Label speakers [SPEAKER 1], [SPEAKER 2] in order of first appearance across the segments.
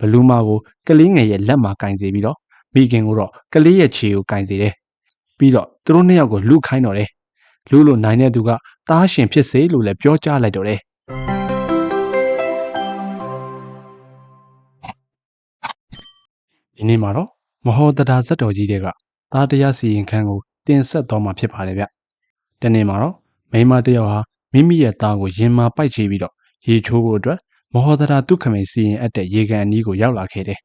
[SPEAKER 1] ဘလူးမကိုကလေးငယ်ရဲ့လက်မှာကင်စေပြီးတော့မိခင်ကိုတော့ကလေးရဲ့ခြေကိုကင်စေတယ်ပြီးတော့သူတို့နှစ်ယောက်ကိုလူခိုင်းတော့တယ်လူလို့နိုင်တဲ့သူကတားရှင်ဖြစ်စေလို့လည်းပြောကြားလိုက်တော့တယ်ဒီနေ့မှာတော့မဟောတတာဇက်တော်ကြီးတွေကသားတရားစီရင်ခန်းကိုတင်ဆက်တော်မှာဖြစ်ပါတယ်ဗျတနေ့မှာတော့မိန်းမတစ်ယောက်ဟာမိမိရဲ့သားကိုရင်မာပိုက်ချပြီးတော့ရေချိုးဖို့အတွက် မဟောတတာဒုက္ခမိန်စီရင်အပ်တဲ့ရေကန်အနီးကိုရောက်လာခဲ့တယ်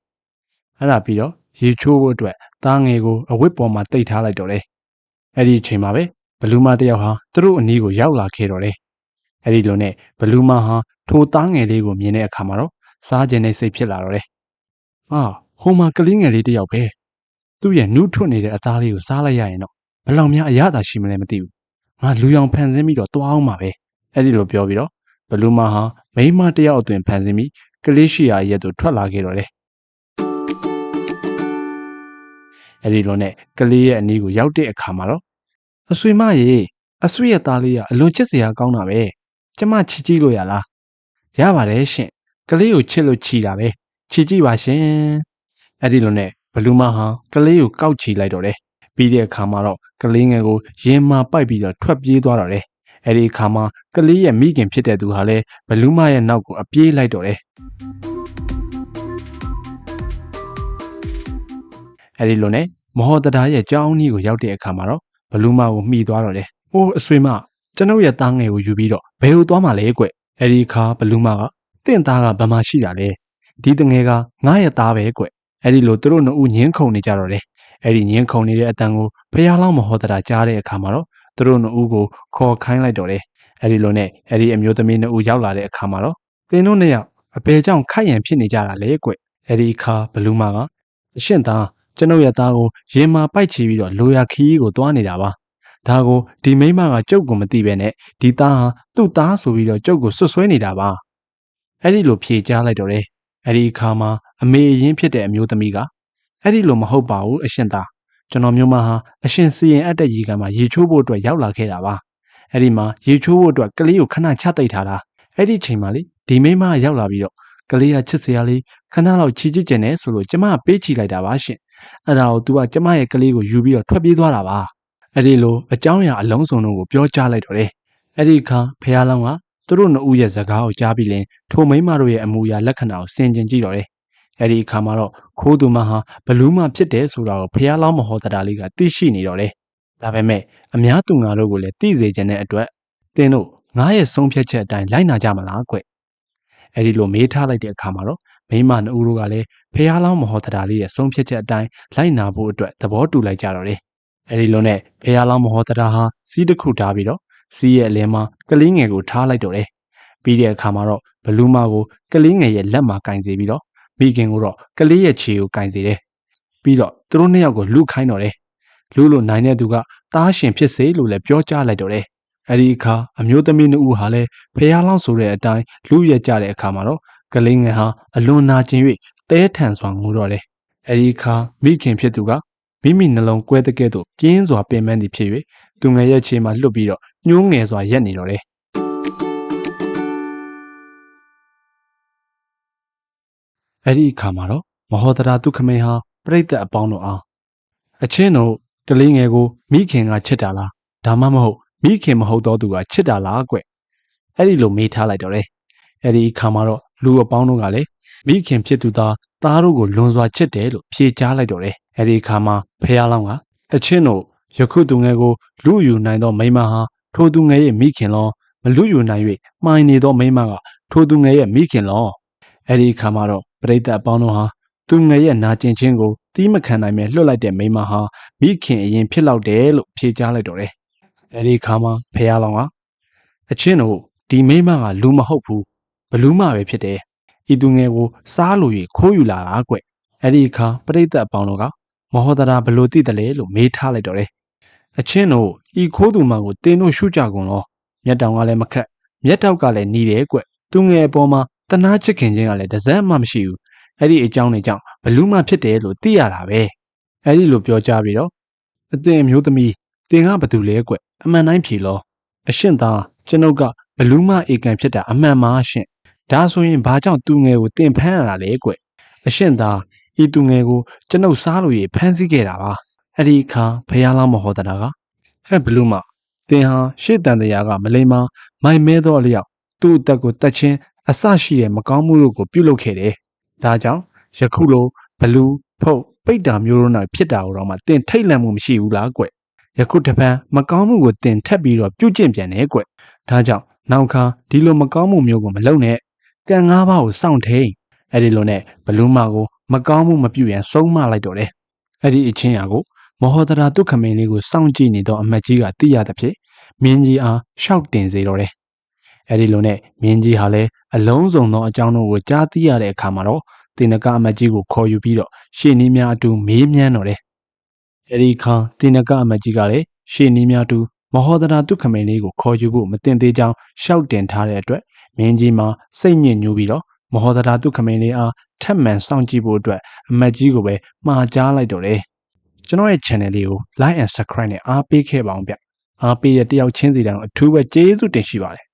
[SPEAKER 1] အဲ့ဒါပြီးတော့ရေချိုးဖို့အတွက်သားငယ်ကိုအဝတ်ပေါ်မှာတိတ်ထားလိုက်တော့တယ်အဲ့ဒီအချိန်မှာပဲဘလူးမတစ်ယောက်ဟာသူတို့အနီးကိုရောက်လာခဲ့တော့တယ်အဲ့ဒီလိုနဲ့ဘလူးမဟာထိုသားငယ်လေးကိုမြင်တဲ့အခါမှာတော့စားကျင်တဲ့စိတ်ဖြစ်လာတော့တယ်အာဟိုမှာကလေးငယ်လေးတစ်ယောက်ပဲသူ့ရဲ့နုထွတ်နေတဲ့အသားလေးကိုစားလိုက်ရရင်တော့ဘယ်လောက်များအရသာရှိမလဲမသိဘူးငါလူရောင်ဖန်ဆင်းပြီးတော့တွားအောင်ပါပဲအဲ့ဒီလိုပြောပြီးတော့ ဘလူးမဟာမိန်းမတစ်ယောက်အသွင်ဖန်ဆင်းပြီးကလေးရှိရာရက်သို့ထွက်လာခဲ့တော့တယ်အဲ့ဒီလိုနဲ့ကလေးရဲ့အနီးကိုရောက်တဲ့အခါမှာတော့အဆွေမရေအဆွေရဲ့သားလေးကအလွန်ချစ်စရာကောင်းတာပဲကျမချစ်ကြည့်လို့ရလားရပါတယ်ရှင်ကလေးကိုချစ်လို့ချီတာပဲချစ်ကြည့်ပါရှင်အဲ့ဒီလိုနဲ့ဘလူးမဟာကလေးကိုကောက်ချီလိုက်တော့တယ်ပြီးတဲ့အခါမှာတော့ကလေးငယ်ကိုရင်မာပိုက်ပြီးတော့ထွက်ပြေးသွားတော့တယ် အဲ့ဒီအခါမှာကလေးရဲ့မိခင်ဖြစ်တဲ့သူဟာလည်းဘလူးမရဲ့နောက်ကိုအပြေးလိုက်တော့တယ်အဲ့ဒီလိုနဲ့မဟောတတာရဲ့ကြောင်းကြီးကိုရောက်တဲ့အခါမှာတော့ဘလူးမကိုမှီသွားတော့တယ်။အိုးအဆွေမကျွန်ုပ်ရဲ့သားငယ်ကိုယူပြီးတော့ဘယ်ကိုသွားမှလဲကွ။အဲ့ဒီအခါဘလူးမကတင့်သားကဘယ်မှာရှိတာလဲ။ဒီတငယ်ကငါရဲ့သားပဲကွ။အဲ့ဒီလိုသူတို့နှစ်ဦးညင်းခုန်နေကြတော့တယ်။အဲ့ဒီညင်းခုန်နေတဲ့အတန်ကိုဖះလောင်းမဟောတတာကြားတဲ့အခါမှာတော့ သူတို့နှစ်ဦးကိုခေါ်ခိုင်းလိုက်တော့တယ်။အဲ့ဒီလိုနဲ့အဲ့ဒီအမျိုးသမီးနှစ်ဦးရောက်လာတဲ့အခါမှာတော့သင်တို့နှစ်ယောက်အပေကြောင့်ခိုက်ရန်ဖြစ်နေကြတာလေကွ။အဲ့ဒီအခါဘလူးမကအရှင့်သားကျွန်ုပ်ရဲ့သားကိုရင်မာပိုက်ချီပြီးတော့လိုရာခီးကိုသွားနေတာပါဒါကိုဒီမိမကကျုပ်ကိုမသိပဲနဲ့ဒီသားဟာသူ့သားဆိုပြီးတော့ကျုပ်ကိုဆွဆွဲနေတာပါအဲ့ဒီလိုဖြေကြားလိုက်တော့တယ်အဲ့ဒီအခါမှာအမေအရင်ဖြစ်တဲ့အမျိုးသမီးကအဲ့ဒီလိုမဟုတ်ပါဘူးအရှင်သား ကျွန်တော်မျိုးမဟာအရှင်စီရင်အပ်တဲ့ရေကန်မှာရေချိုးဖို့အတွက်ရောက်လာခဲ့တာပါအဲ့ဒီမှာရေချိုးဖို့အတွက်ကလေးကိုခဏချသိပ်ထားတာအဲ့ဒီချိန်မှာလေဒီမိမရောက်လာပြီးတော့ကလေးကချစ်စရာလေးခဏလောက်ချီချစ်ကျင်နေဆိုလို့ကျမပေးချီလိုက်တာပါရှင်အဲ့ဒါကို तू ကကျမရဲ့ကလေးကိုယူပြီးတော့ထွက်ပြေးသွားတာပါအဲ့ဒီလိုအကြောင်းအရာအလုံးစုံတို့ကိုပြောကြားလိုက်တော့တယ်အဲ့ဒီအခါဖះလောင်းကသူတို့နှစ်ဦးရဲ့စကားကိုကြားပြီးလင်ထိုမိန်းမတို့ရဲ့အမူအရာလက္ခဏာကိုဆင်ခြင်ကြည့်တော့တယ် အဲ့ဒီအခါမှာတော့ခိုးသူမဟာဘလူးမဖြစ်တယ်ဆိုတာကိုဖះလောင်းမဟောတတာလေးကသိရှိနေတော့တယ်ဒါပေမဲ့အများသူငါတို့ကိုလည်းသိစေခြင်းတဲ့အတွက်တင်းတို့ငါရဲ့ဆုံးဖြတ်ချက်အတိုင်းလိုက်နာကြမလားကွအဲ့ဒီလိုမေးထားလိုက်တဲ့အခါမှာတော့မိမနှစ်ဦးတို့ကလည်းဖះလောင်းမဟောတတာလေးရဲ့ဆုံးဖြတ်ချက်အတိုင်းလိုက်နာဖို့အတွက်သဘောတူလိုက်ကြတော့တယ်။အဲဒီလိုနဲ့ဖះလောင်းမဟောတတာဟာစီးတစ်ခုထားပြီးတော့စီးရဲ့အလင်းမှာကလေးငယ်ကိုထားလိုက်တော့တယ်။ပြီးတဲ့အခါမှာတော့ဘလူးမကိုကလေးငယ်ရဲ့လက်မှာကင်စေပြီးတော့ မိခင်ကိုတော့ကလေးရဲ့ခြေကိုကင်စေတယ်။ပြီးတော့သူတို့နှစ်ယောက်ကိုလူခိုင်းတော့တယ်။လူလို့နိုင်တဲ့သူကတားရှင်ဖြစ်စေလို့လည်းပြောကြားလိုက်တော့တယ်။အဲဒီအခါအမျိုးသမီးနှစ်ဦးဟာလည်းဖះလောင်းဆိုတဲ့အတိုင်းလူရက်ကြတဲ့အခါမှာတော့ကလေးငယ်ဟာအလွန်နာကျင်၍တဲထန်စွာငိုတော့တယ်။အဲဒီအခါမိခင်ဖြစ်သူကမိမိနှလုံးကွဲတဲ့ကဲ့သို့ပြင်းစွာပင်ပန်းသည်ဖြစ်၍သူငယ်ရဲ့ခြေမှလွတ်ပြီးတော့ညှိုးငယ်စွာရက်နေတော့တယ်။ အဲဒီအခါမှာတော့မဟောတရာဒုက္ခမိန်ဟာပြိတ္တအပေါင်းတို့အားအချင်းတို့ကလေးငယ်ကိုမိခင်ကချစ်တာလားဒါမှမဟုတ်မိခင်မဟုတ်တော့သူကချစ်တာလားကွ။အဲ့ဒီလိုမေးထားလိုက်တော့တယ်။အဲ့ဒီအခါမှာတော့လူအပေါင်းတို့ကလည်းမိခင်ဖြစ်သူသားသားတို့ကိုလွန်စွာချစ်တယ်လို့ဖြေကြားလိုက်တော့တယ်။အဲဒီအခါမှာဖះလောင်းကအချင်းတို့ယခုသူငယ်ကိုလူယူနိုင်သောမိမဟာထိုသူငယ်ရဲ့မိခင်လောမလူယူနိုင်၍မှိုင်နေသောမိမကထိုသူငယ်ရဲ့မိခင်လောအဲဒီအခါမှာတော့ ပရိသတ်အပေါင်းတို့ဟာသူငယ်ရဲ့နာကျင်ခြင်းကိုတီးမခံနိုင်မဲ့လွတ်လိုက်တဲ့မိမဟာမိခင်အရင်ဖြစ်လောက်တယ်လို့ဖြေကြားလိုက်တော့တယ်။အဲဒီအခါမှာဖះလောင်းကအချင်းတို့ဒီမိမကလူမဟုတ်ဘူးဘလူးမပဲဖြစ်တယ်ဤသူငယ်ကိုစားလို့၍ခိုးယူလာတာကွအဲ့ဒီအခါပရိသတ်အပေါင်းတို့ကမဟောဒရာဘလို့သိတယ်လဲလို့မေးထားလိုက်တော့တယ်အချင်းတို့ဤခိုးသူမကိုတင်းတို့ရှုကြကုန်လောမျက်တောင်ကလည်းမခက်မျက်တောက်ကလည်းနီးတယ်ကွသူငယ်အပေါ်မှာ တနာချစ်ခင်ခြင်းကလည်းတစမ်းမှမရှိဘူးအဲ့ဒီအကြောင်းတွေကြောင့်ဘလူးမဖြစ်တယ်လို့သိရတာပဲအဲ့ဒီလိုပြောကြပြီးတော့အသင်မျိုးသမီးတင်ကဘာတူလဲကွအမှန်တိုင်းဖြေလောအရှင့်သားကျွန်ုပ်ကဘလူးမဧကန်ဖြစ်တာအမှန်ပါရှင့်ဒါဆိုရင်ဘာကြောင့်သူငယ်ကိုတင်ဖမ်းရတာလဲကွအရှင်သာဤသူငယ်ကိုကျွန်ုပ်စားလို့ရဖမ်းဆီးခဲ့တာပါအဲ့ဒီအခါဖះလောင်းမဟောတတာကဟဲ့ဘလူးမသင်ဟာရှေ့တန်တရားကမလိမ္မာမိုင်မဲသောအလျောက်သူ့အသက်ကိုတတ်ချင်း အဆရှိတဲ့မကောင်းမှုတို့ကိုပြုလုပ်ခဲ့တယ်ဒါကြောင့်ယခုလိုဘလူးဖုတ်ပိတ်တာမျိုးတို့နောက်ဖြစ်တာကိုတော့မှသင်ထိတ်လန့်မှုမရှိဘူးလားကွယခုတပံမကောင်းမှုကိုသင်ထပ်ပြီးတော့ပြုကျင့်ပြန်တယ်ကွဒါကြောင့်နောက်ခါဒီလိုမကောင်းမှုမျိုးကိုမလုပ်နဲ့ကံငါးပါးကိုစောင့်ထိန်အဲ့ဒီလိုနဲ့ဘလူးမကိုမကောင်းမှုမပြုရန်ဆုံးမလိုက်တော့တယ်အဲ့ဒီအချင်းရာကိုမဟောတရာဒုက္ခမင်းလေးကိုစောင့်ကြည့်နေသောအမတ်ကြီးကသိရသဖြင့်မင်းကြီးအားရှောက်တင်စေတော့တယ် အဲ့ဒီလိုနဲ့မင်းကြီးဟာလည်းအလုံးစုံသောအကြောင်းတို့ကိုကြားသိရတဲ့အခါမှာတော့တင်နကအမတ်ကြီးကိုခေါ်ယူပြီးတော့ရှေ့နီးများအတူမေးမြန်းတော့တယ်အဲ့ဒီခါတင်နကအမတ်ကြီးကလည်းရှေ့နီးများအတူမဟောဒရာဒုက္ခမင်းလေးကိုခေါ်ယူဖို့မတင်သေးကြောင်းရှောက်တင်ထားတဲ့အတွက်မင်းကြီးမှာစိတ်ညစ်ညူးပြီးတော့မဟောဒရာဒုက္ခမင်းလေးအားထပ်မံစောင့်ကြည့်ဖို့အတွက်အမတ်ကြီးကိုပဲမှာကြားလိုက်တော့တယ်ကျွန်တော်ရဲ့ channel လေးကို like and subscribe နဲ့အားပေးခဲ့ပါအောင်ဗျအားပေးတဲ့တယောက်ချင်းစီတိုင်းကိုအထူးပဲကျေးဇူးတင်ရှိပါတယ်